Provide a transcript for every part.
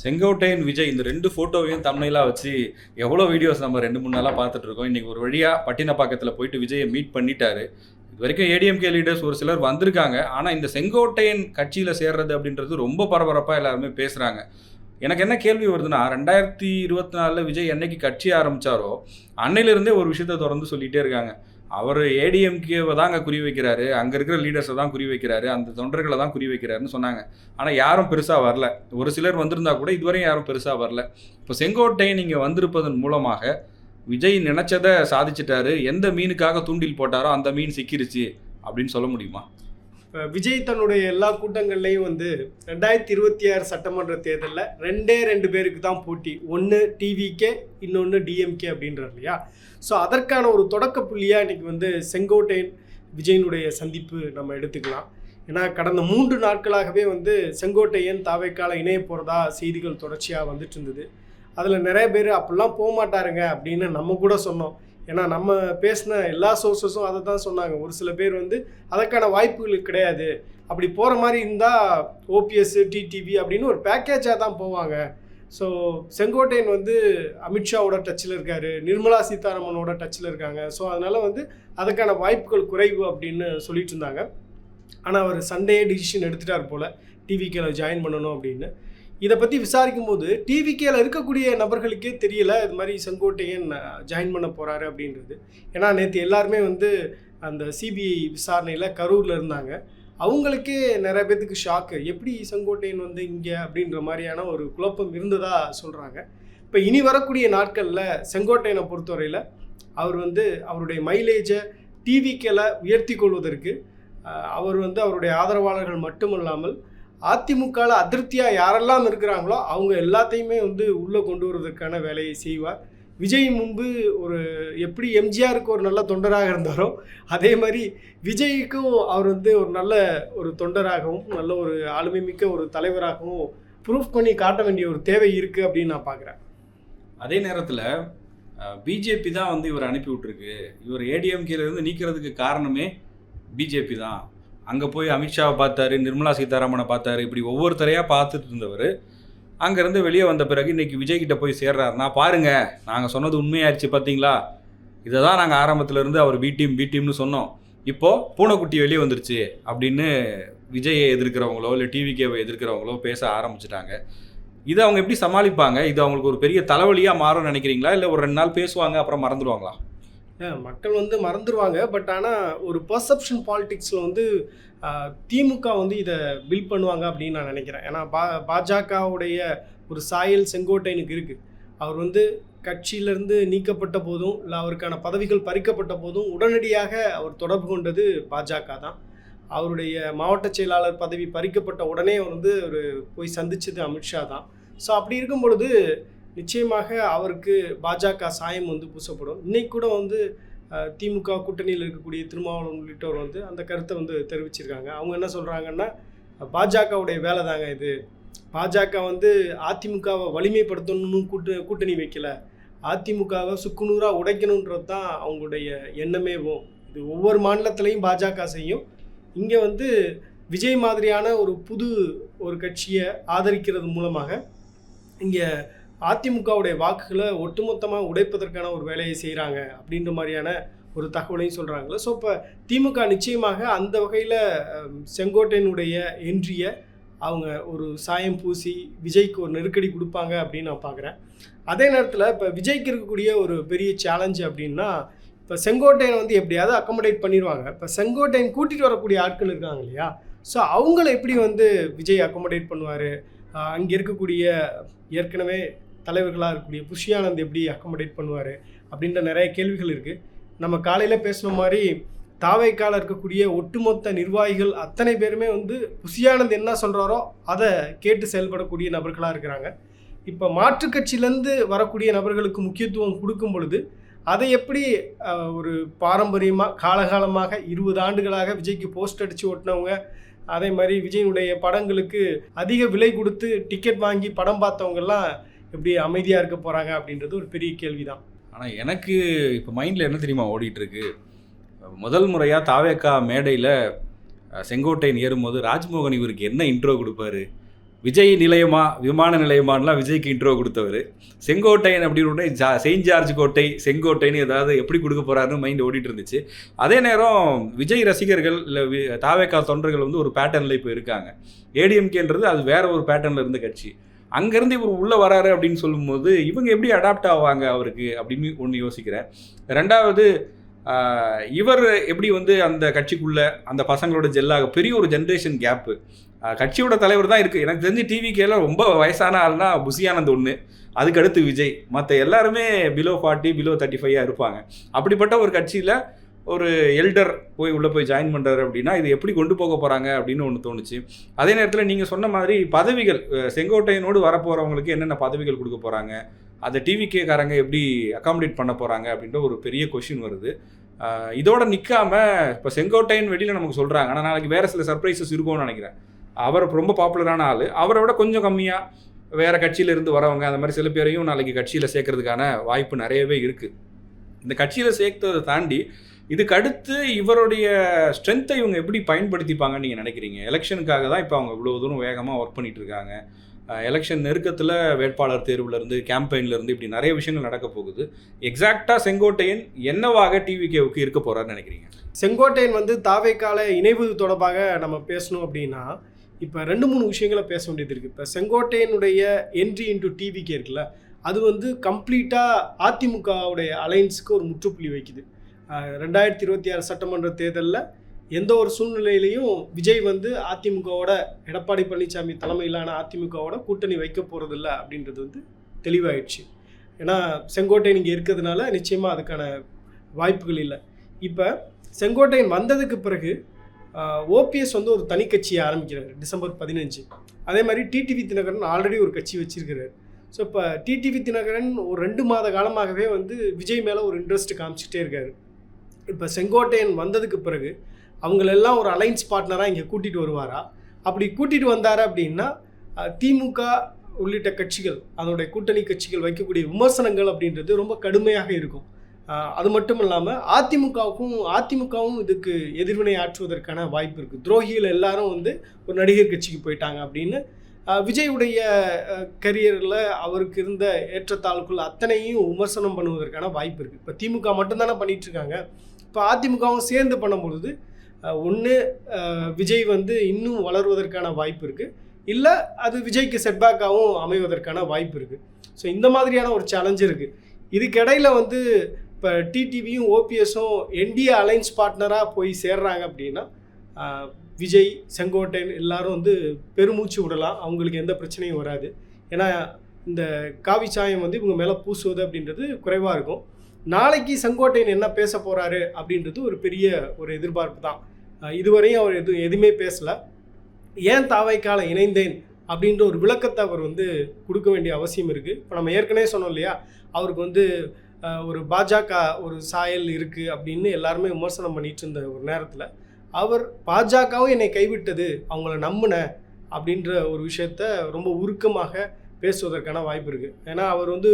செங்கோட்டையன் விஜய் இந்த ரெண்டு ஃபோட்டோவையும் தமிழ்லாம் வச்சு எவ்வளோ வீடியோஸ் நம்ம ரெண்டு மூணு நாளாக பார்த்துட்டு இருக்கோம். இன்றைக்கி ஒரு வழியாக பட்டினப்பாக்கத்தில் போயிட்டு விஜயை மீட் பண்ணிட்டாரு. இது வரைக்கும் ஏடிஎம்கே லீடர்ஸ் ஒரு சிலர் வந்திருக்காங்க. ஆனால் இந்த செங்கோட்டையன் கட்சியில் சேர்றது அப்படின்றது ரொம்ப பரபரப்பாக எல்லாருமே பேசுகிறாங்க எனக்கு என்ன கேள்வி வருதுன்னா ரெண்டாயிரத்தி இருபத்தி நாலில் விஜய் என்னைக்கு கட்சி ஆரம்பித்தாரோ அன்னையிலிருந்தே ஒரு விஷயத்தை தொடர்ந்து சொல்லிகிட்டே இருக்காங்க. அவர் ஏடிஎம்கேவை தான் அங்கே குறி வைக்கிறாரு. அங்கே இருக்கிற லீடர்ஸை தான் குறி வைக்கிறாரு. அந்த தொண்டர்களை தான் குறி வைக்கிறாருன்னு சொன்னாங்க. ஆனால் யாரும் பெருசாக வரல. ஒரு சிலர் வந்திருந்தா கூட இதுவரையும் யாரும் பெருசாக வரல. இப்போ செங்கோட்டை நீங்கள் வந்திருப்பதன் மூலமாக விஜய் நினச்சதை சாதிச்சிட்டாரு. எந்த மீனுக்காக தூண்டில் போட்டாரோ அந்த மீன் சிக்கிருச்சு அப்படின்னு சொல்ல முடியுமா? விஜய் தன்னுடைய எல்லா கூட்டங்கள்லையும் வந்து ரெண்டாயிரத்தி இருபத்தி ஆறு சட்டமன்ற தேர்தலில் ரெண்டே ரெண்டு பேருக்கு தான் போட்டி. ஒன்று டிவிகே இன்னொன்று டிஎம்கே அப்படின்றார் இல்லையா? ஸோ அதற்கான ஒரு தொடக்க புள்ளியாக இன்னைக்கு வந்து செங்கோட்டையன் விஜயனுடைய சந்திப்பு நம்ம எடுத்துக்கலாம். ஏன்னா கடந்த மூன்று நாட்களாகவே வந்து செங்கோட்டையன் தாவைக்கால இணைய போகிறதா செய்திகள் தொடர்ச்சியாக வந்துட்டு இருந்தது. அதில் நிறைய பேர் அப்படிலாம் போக மாட்டாருங்க அப்படின்னு நம்ம கூட சொன்னோம். ஏன்னா நம்ம பேசின எல்லா சோர்சஸும் அதை தான் சொன்னாங்க. ஒரு சில பேர் வந்து அதற்கான வாய்ப்புகள் கிடையாது. அப்படி போகிற மாதிரி இருந்தால் ஓபிஎஸ் டிடிவி அப்படின்னு ஒரு பேக்கேஜாக தான் போவாங்க. ஸோ செங்கோட்டையன் வந்து அமித்ஷாவோட டச்சில் இருக்காரு. நிர்மலா சீதாராமனோட டச்சில் இருக்காங்க. ஸோ அதனால் வந்து அதுக்கான வாய்ப்புகள் குறைவு அப்படின்னு சொல்லிட்டு இருந்தாங்க. ஆனால் அவர் சண்டே டிசிஷன் எடுத்துட்டார் போல். டிவிகேல ஜாயின் பண்ணணும் அப்படின்னு. இதை பற்றி விசாரிக்கும் போது டிவிகேல இருக்கக்கூடிய நபர்களுக்கே தெரியல இது மாதிரி செங்கோட்டையன் ஜாயின் பண்ண போகிறாரு அப்படின்றது. ஏன்னா நேற்று எல்லாருமே வந்து அந்த சிபிஐ விசாரணையில் கரூரில் இருந்தாங்க. அவங்களுக்கே நிறைய பேத்துக்கு ஷாக்கு எப்படி செங்கோட்டையன் வந்து இங்கே அப்படின்ற மாதிரியான ஒரு குழப்பம் இருந்ததா சொல்கிறாங்க இப்போ இனி வரக்கூடிய நாட்களில் செங்கோட்டையனை பொறுத்தவரையில் அவர் வந்து அவருடைய மைலேஜை டிவிக்கேல உயர்த்தி கொள்வதற்கு அவர் வந்து அவருடைய ஆதரவாளர்கள் மட்டுமல்லாமல் அதிமுகவில் அதிருப்தியாக யாரெல்லாம் இருக்கிறாங்களோ அவங்க எல்லாத்தையுமே வந்து உள்ளே கொண்டு வருவதற்கான வேலையை செய்வார். விஜய் முன்பு ஒரு எப்படி எம்ஜிஆருக்கு ஒரு நல்ல தொண்டராக இருந்தாரோ அதே மாதிரி விஜய்க்கும் அவர் வந்து ஒரு நல்ல ஒரு தொண்டராகவும் நல்ல ஒரு ஆளுமை மிக்க ஒரு தலைவராகவும் ப்ரூஃப் பண்ணி காட்ட வேண்டிய ஒரு தேவை இருக்குது அப்படின்னு நான் பார்க்குறேன் அதே நேரத்தில் பிஜேபி தான் வந்து இவர் அனுப்பி விட்டுருக்கு. இவர் ஏடிஎம்கேலேருந்து நீக்கிறதுக்கு காரணமே பிஜேபி தான். அங்கே போய் அமித்ஷாவை பார்த்தாரு நிர்மலா சீதாராமனை பார்த்தாரு இப்படி ஒவ்வொருத்தரையாக பார்த்துட்டு இருந்தவர். அங்கேருந்து வெளியே வந்த பிறகு இன்றைக்கி விஜய்கிட்ட போய் சேர்றாருன்னா பாருங்கள் நாங்கள் சொன்னது உண்மையாயிருச்சு பார்த்தீங்களா இதை தான் நாங்கள் ஆரம்பத்துலேருந்து அவர் பி டீம் பி டீம்னு சொன்னோம். இப்போது பூனைக்குட்டி வெளியே வந்துருச்சு அப்படின்னு விஜயை எதிர்க்கிறவங்களோ இல்லை டிவிகேவை எதிர்க்கிறவங்களோ பேச ஆரம்பிச்சிட்டாங்க. இதை அவங்க எப்படி சமாளிப்பாங்க? இது அவங்களுக்கு ஒரு பெரிய தலைவலியாக மாறும்னு நினைக்கிறீங்களா? இல்லை ஒரு ரெண்டு நாள் பேசுவாங்க அப்புறம் மறந்துடுவாங்களா? மக்கள் வந்து மறந்துடுவாங்க பட் ஆனால் ஒரு பர்செப்ஷன் பாலிடிக்ஸில் வந்து திமுக வந்து இதை பில் பண்ணுவாங்க அப்படின்னு நான் நினைக்கிறேன். ஏன்னா பா பாஜகவுடைய ஒரு சாயல் செங்கோட்டைனுக்கு இருக்குது அவர் வந்து கட்சியிலிருந்து நீக்கப்பட்ட போதும் இல்லை அவருக்கான பதவிகள் பறிக்கப்பட்ட போதும் உடனடியாக அவர் தொடர்பு கொண்டது பாஜக தான். அவருடைய மாவட்ட செயலாளர் பதவி பறிக்கப்பட்ட உடனே அவர் வந்து ஒரு போய் சந்தித்தது அமித்ஷா தான். ஸோ அப்படி இருக்கும் பொழுது நிச்சயமாக அவருக்கு பாஜக சாயம் வந்து பூசப்படும். இன்னைக்கு கூட வந்து திமுக கூட்டணியில் இருக்கக்கூடிய திருமாவளவன் உள்ளிட்டோர் வந்து அந்த கருத்தை வந்து தெரிவிச்சிருக்காங்க. அவங்க என்ன சொல்கிறாங்கன்னா பாஜகவுடைய வேலை தாங்க இது. பாஜக வந்து அதிமுகவை வலிமைப்படுத்தணும்னு கூட்டு கூட்டணி வைக்கல. அதிமுகவை சுக்குநூறாக உடைக்கணுன்றது தான் அவங்களுடைய எண்ணமேவும் இது ஒவ்வொரு மாநிலத்திலையும் பாஜக செய்யும். இங்கே வந்து விஜய் மாதிரியான ஒரு புது ஒரு கட்சியை ஆதரிக்கிறது மூலமாக இங்கே அதிமுகவுடைய வாக்குகளை ஒட்டுமொத்தமாக உடைப்பதற்கான ஒரு வேலையை செய்கிறாங்க அப்படின்ற மாதிரியான ஒரு தகவலையும் சொல்கிறாங்களே ஸோ இப்போ திமுக நிச்சயமாக அந்த வகையில் செங்கோட்டையனுடைய என்ட்ரியை அவங்க ஒரு சாயம் பூசி விஜய்க்கு ஒரு நெருக்கடி கொடுப்பாங்க அப்படின்னு நான் பார்க்குறேன் அதே நேரத்தில் இப்போ விஜய்க்கு இருக்கக்கூடிய ஒரு பெரிய சேலஞ்சு அப்படின்னா இப்போ செங்கோட்டையன் வந்து எப்படியாவது அக்கமடேட் பண்ணிடுவாங்க. இப்போ செங்கோட்டையன் கூட்டிகிட்டு வரக்கூடிய ஆட்கள் இருக்காங்க இல்லையா? ஸோ அவங்கள எப்படி வந்து விஜய் அக்கமடேட் பண்ணுவார்? அங்கே இருக்கக்கூடிய ஏற்கனவே தலைவர்களாக இருக்கக்கூடிய புஷியானந்த் எப்படி அக்கமடேட் பண்ணுவார் அப்படின்ற நிறைய கேள்விகள் இருக்குது நம்ம காலையில் பேசின மாதிரி தாவைக்கால இருக்கக்கூடிய ஒட்டுமொத்த நிர்வாகிகள் அத்தனை பேருமே வந்து புஷியானந்த் என்ன சொல்கிறாரோ அதை கேட்டு செயல்படக்கூடிய நபர்களாக இருக்கிறாங்க. இப்போ மாற்றுக் கட்சியிலேருந்து வரக்கூடிய நபர்களுக்கு முக்கியத்துவம் கொடுக்கும் பொழுது அதை எப்படி ஒரு பாரம்பரியமாக காலகாலமாக இருபது ஆண்டுகளாக விஜய்க்கு போஸ்ட் அடித்து ஓட்டினவங்க அதே மாதிரி விஜயனுடைய படங்களுக்கு அதிக விலை கொடுத்து டிக்கெட் வாங்கி படம் பார்த்தவங்கெல்லாம் எப்படி அமைதியாக இருக்க போகிறாங்க அப்படின்றது ஒரு பெரிய கேள்வி தான் ஆனால் எனக்கு இப்போ மைண்டில் என்ன தெரியுமா ஓடிட்டுருக்கு? முதல் முறையாக தாவேக்கா மேடையில் செங்கோட்டையன் ஏறும்போது ராஜ்மோகன் இவருக்கு என்ன இன்ட்ரோ கொடுப்பாரு? விஜய் நிலையமா விமான நிலையமானலாம் விஜய்க்கு இன்ட்ரோ கொடுத்தவர். செங்கோட்டையன் அப்படின்னு உடனே ஜா செயின்ட் ஜார்ஜ் கோட்டை செங்கோட்டைன்னு ஏதாவது எப்படி கொடுக்க போகிறாருன்னு மைண்ட் ஓடிட்டு இருந்துச்சு. அதே நேரம் விஜய் ரசிகர்கள் இல்லை தாவேக்கா தொண்டர்கள் வந்து ஒரு பேட்டர்னில் இப்போ இருக்காங்க. ஏடிஎம்கேன்றது அது வேற ஒரு பேட்டர்னில் இருந்த கட்சி. அங்கேருந்து இவர் உள்ளே வராரு அப்படின்னு சொல்லும்போது இவங்க எப்படி அடாப்ட் ஆவாங்க அவருக்கு? அப்படின்னு ஒன்று யோசிக்கிறேன். ரெண்டாவது இவர் எப்படி வந்து அந்த கட்சிக்குள்ளே அந்த பசங்களோட ஜெல்லாக பெரிய ஒரு ஜென்ரேஷன் கேப்பு கட்சியோட தலைவர் தான் இருக்குது எனக்கு தெரிஞ்சு டிவிக்கேல ரொம்ப வயசான ஆள்னா புசியானந்த் ஒன்று அதுக்கடுத்து விஜய். மற்ற எல்லாருமே பிலோ ஃபார்ட்டி பிலோ தேர்ட்டி ஃபைவாக இருப்பாங்க. அப்படிப்பட்ட ஒரு கட்சியில் ஒரு எல்டர் போய் உள்ளே போய் ஜாயின் பண்ணுறாரு அப்படின்னா இது எப்படி கொண்டு போக போகிறாங்க அப்படின்னு ஒன்று தோணுச்சு. அதே நேரத்தில் நீங்கள் சொன்ன மாதிரி பதவிகள் செங்கோட்டையனோடு வரப்போகிறவங்களுக்கு என்னென்ன பதவிகள் கொடுக்க போகிறாங்க அதை டிவிகேக்காரங்க எப்படி அகாமடேட் பண்ண போகிறாங்க அப்படின்ற ஒரு பெரிய கொஷின் வருது. இதோட நிற்காம இப்போ செங்கோட்டையன் வெளியில் நமக்கு சொல்கிறாங்க ஆனால் நாளைக்கு வேறு சில சர்ப்ரைசஸ் இருக்கும்னு நினைக்கிறேன். அவர் ரொம்ப பாப்புலரான ஆள். அவரை விட கொஞ்சம் கம்மியாக வேறு கட்சியிலேருந்து வரவங்க அந்த மாதிரி சில பேரையும் நாளைக்கு கட்சியில் சேர்க்கறதுக்கான வாய்ப்பு நிறையவே இருக்குது இந்த கட்சியில் சேர்த்ததை தாண்டி இதுக்கு அடுத்து இவருடைய ஸ்ட்ரென்த்தை இவங்க எப்படி பயன்படுத்திப்பாங்கன்னு நீங்கள் நினைக்கிறீங்க? எலெக்ஷனுக்காக தான் இப்போ அவங்க இவ்வளோ தூரம் வேகமாக ஒர்க் பண்ணிட்டு இருக்காங்க. எலெக்ஷன் நெருக்கத்தில் வேட்பாளர் தேர்வுலேருந்து கேம்பெயின்லேருந்து இப்படி நிறைய விஷயங்கள் நடக்க போகுது. எக்ஸாக்டாக செங்கோட்டையன் என்னவாக டிவிகேவுக்கு இருக்க போகிறான்னு நினைக்கிறீங்க? செங்கோட்டையன் வந்து தாவேக்கால இணைவு தொடர்பாக நம்ம பேசணும் அப்படின்னா இப்போ ரெண்டு மூணு விஷயங்களை பேச வேண்டியது இருக்குது இப்போ செங்கோட்டையனுடைய என்ட்ரி இன்டு டிவிக்கே இருக்குல்ல அது வந்து கம்ப்ளீட்டாக அதிமுகவுடைய அலைன்ஸுக்கு ஒரு முற்றுப்புள்ளி வைக்குது. ரெண்டாயிரத்தி இருபத்தி ஆறு சட்டமன்ற தேர்தலில் எந்த ஒரு சூழ்நிலையிலையும் விஜய் வந்து அதிமுகவோட எடப்பாடி பழனிசாமி தலைமையிலான அதிமுகவோட கூட்டணி வைக்க போகிறதில்ல அப்படின்றது வந்து தெளிவாயிடுச்சு. ஏன்னா செங்கோட்டையன் இங்கே இருக்கிறதுனால நிச்சயமாக அதுக்கான வாய்ப்புகள் இல்லை. இப்போ செங்கோட்டையன் வந்ததுக்கு பிறகு ஓபிஎஸ் வந்து ஒரு தனி கட்சியை ஆரம்பிக்கிறார் டிசம்பர் பதினஞ்சு. அதே மாதிரி டிடிவி தினகரன் ஆல்ரெடி ஒரு கட்சி வச்சிருக்கிறார். ஸோ இப்போ டிடிவி தினகரன் ஒரு ரெண்டு மாத காலமாகவே வந்து விஜய் மேலே ஒரு இன்ட்ரெஸ்ட் காமிச்சிட்டே இருக்காரு. இப்போ செங்கோட்டையன் வந்ததுக்கு பிறகு அவங்களெல்லாம் ஒரு அலைன்ஸ் பார்ட்னராக இங்கே கூட்டிகிட்டு வருவாரா? அப்படி கூட்டிகிட்டு வந்தார் அப்படின்னா திமுக உள்ளிட்ட கட்சிகள் அதனுடைய கூட்டணி கட்சிகள் வைக்கக்கூடிய விமர்சனங்கள் அப்படின்றது ரொம்ப கடுமையாக இருக்கும். அது மட்டும் இல்லாமல் அதிமுகவுக்கும் அதிமுகவும் இதுக்கு எதிர்வினை ஆற்றுவதற்கான வாய்ப்பு இருக்குது துரோகிகள் எல்லாரும் வந்து ஒரு நடிகர் கட்சிக்கு போயிட்டாங்க அப்படின்னு விஜயுடைய கரியரில் அவருக்கு இருந்த ஏற்றத்தாழ்வுக்குள் அத்தனையும் விமர்சனம் பண்ணுவதற்கான வாய்ப்பு இருக்குது இப்போ திமுக மட்டும்தானே பண்ணிகிட்ருக்காங்க இருக்காங்க. இப்போ அதிமுகவும் சேர்ந்து பண்ணும்பொழுது ஒன்று விஜய் வந்து இன்னும் வளருவதற்கான வாய்ப்பு இருக்குது இல்லை அது விஜய்க்கு செட்பேக்காகவும் அமைவதற்கான வாய்ப்பு இருக்குது ஸோ இந்த மாதிரியான ஒரு சேலஞ்சு இருக்குது இதுக்கிடையில் வந்து இப்போ டிடிவியும் ஓபிஎஸும் என்டிஏ அலைன்ஸ் பார்ட்னராக போய் சேர்றாங்க அப்படின்னா விஜய் செங்கோட்டையன் எல்லாரும் வந்து பெருமூச்சு விடலாம் அவங்களுக்கு எந்த பிரச்சனையும் வராது. ஏன்னா இந்த காவி சாயம் வந்து இவங்க மேலே பூசுவது அப்படின்றது குறைவாக இருக்கும். நாளைக்கு செங்கோட்டையன் என்ன பேச போகிறாரு அப்படின்றது ஒரு பெரிய ஒரு எதிர்பார்ப்பு தான். இதுவரையும் அவர் எது எதுவுமே பேசலை. ஏன் தாவைக்கால இணைந்தேன் அப்படின்ற ஒரு விளக்கத்தை அவர் வந்து கொடுக்க வேண்டிய அவசியம் இருக்குது இப்போ நம்ம ஏற்கனவே சொன்னோம் இல்லையா? அவருக்கு வந்து ஒரு பாஜக ஒரு சாயல் இருக்குது அப்படின்னு எல்லாருமே விமர்சனம் பண்ணிட்டு இருந்த ஒரு நேரத்தில் அவர் பாஜகவும் என்னை கைவிட்டது அவங்கள நம்பின அப்படின்ற ஒரு விஷயத்த ரொம்ப உருக்கமாக பேசுவதற்கான வாய்ப்பு இருக்குது ஏன்னா அவர் வந்து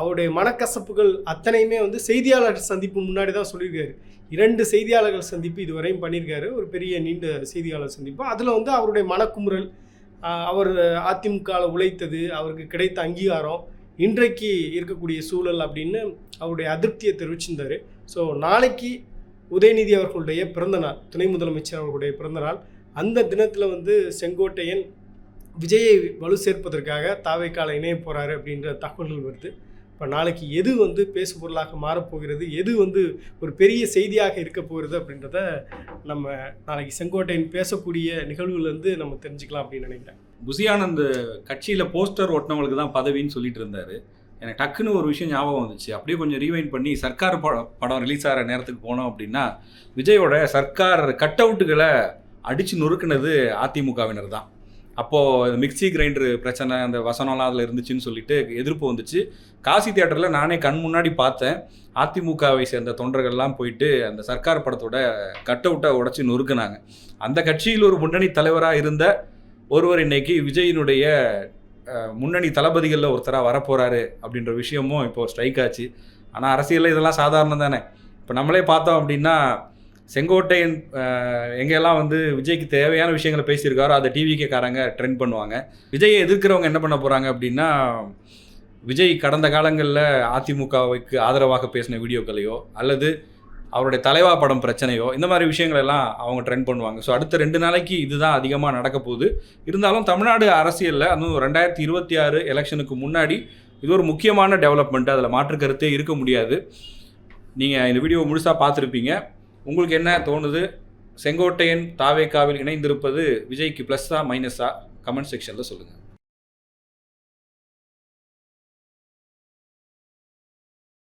அவருடைய மனக்கசப்புகள் அத்தனையுமே வந்து செய்தியாளர் சந்திப்பு முன்னாடி தான் சொல்லியிருக்காரு. இரண்டு செய்தியாளர்கள் சந்திப்பு இதுவரையும் பண்ணியிருக்காரு. ஒரு பெரிய நீண்ட செய்தியாளர் சந்திப்பு. அதில் வந்து அவருடைய மனக்குமுறல் அவர் அதிமுகவில் உழைத்தது அவருக்கு கிடைத்த அங்கீகாரம் இன்றைக்கு இருக்கக்கூடிய சூழல் அப்படின்னு அவருடைய அதிருப்தியை தெரிவிச்சிருந்தார். ஸோ நாளைக்கு உதயநிதி அவர்களுடைய பிறந்தநாள் துணை முதலமைச்சர் அவர்களுடைய பிறந்தநாள் அந்த தினத்தில் வந்து செங்கோட்டையன் விஜயை வலு சேர்ப்பதற்காக தாவைக்கால இணைய போகிறாரு அப்படின்ற தகவல்கள் வருது. இப்போ நாளைக்கு எது வந்து பேசு பொருளாக மாறப்போகிறது எது வந்து ஒரு பெரிய செய்தியாக இருக்க போகிறது அப்படின்றத நம்ம நாளைக்கு செங்கோட்டையன் பேசக்கூடிய நிகழ்வுலேருந்து நம்ம தெரிஞ்சுக்கலாம் அப்படின்னு நினைக்கிறேன். புசியானந்த் கட்சியில் போஸ்டர் ஒட்டினவங்களுக்கு தான் பதவின்னு சொல்லிட்டு இருந்தார். எனக்கு டக்குன்னு ஒரு விஷயம் ஞாபகம் வந்துச்சு. அப்படியே கொஞ்சம் ரீவைண்ட் பண்ணி சர்க்கார் படம் படம் ரிலீஸ் ஆகிற நேரத்துக்கு போனோம் அப்படின்னா விஜயோட சர்க்கார் கட் அவுட்டுகளை அடித்து நொறுக்குனது அதிமுகவினர் தான். அப்போது மிக்ஸி கிரைண்டர் பிரச்சனை அந்த வசனம்லாம் அதில் இருந்துச்சுன்னு சொல்லிட்டு எதிர்ப்பு வந்துச்சு. காசி தியேட்டரில் நானே கண் முன்னாடி பார்த்தேன். அதிமுகவை சேர்ந்த தொண்டர்கள்லாம் போயிட்டு அந்த சர்க்கார் படத்தோட கட் அவுட்டை உடச்சி நொறுக்குனாங்க. அந்த கட்சியில் ஒரு முன்னணி தலைவராக இருந்த ஒருவர் இன்னைக்கு விஜயினுடைய முன்னணி தளபதிகளில் ஒருத்தராக வரப்போகிறாரு அப்படின்ற விஷயமும் இப்போ ஸ்ட்ரைக் ஆச்சு. ஆனால் அரசியலில் இதெல்லாம் சாதாரணம் தானே. இப்போ நம்மளே பார்த்தோம் அப்படின்னா செங்கோட்டையன் எங்கெல்லாம் வந்து விஜய்க்கு தேவையான விஷயங்களை பேசியிருக்காரோ அதை டிவிகேக்காரங்க ட்ரெண்ட் பண்ணுவாங்க. விஜயை எதிர்க்கிறவங்க என்ன பண்ண போகிறாங்க அப்படின்னா விஜய் கடந்த காலங்களில் அதிமுகவுக்கு ஆதரவாக பேசின வீடியோக்களையோ அல்லது அவருடைய தலைவா படம் பிரச்சனையோ இந்த மாதிரி விஷயங்கள் எல்லாம் அவங்க ட்ரெண்ட் பண்ணுவாங்க. ஸோ அடுத்த ரெண்டு நாளைக்கு இதுதான் அதிகமாக நடக்க போகுது. இருந்தாலும் தமிழ்நாடு அரசியலில் அதுவும் ரெண்டாயிரத்தி இருபத்தி ஆறு எலெக்ஷனுக்கு முன்னாடி இது ஒரு முக்கியமான டெவலப்மெண்ட் அதில் மாற்று கருத்தே இருக்க முடியாது. நீங்கள் இந்த வீடியோ முழுசாக பார்த்துருப்பீங்க. உங்களுக்கு என்ன தோணுது? செங்கோட்டையன் தாவேக்காவில் இணைந்திருப்பது விஜய்க்கு ப்ளஸ்ஸா மைனஸா கமெண்ட் செக்ஷனில் சொல்லுங்கள்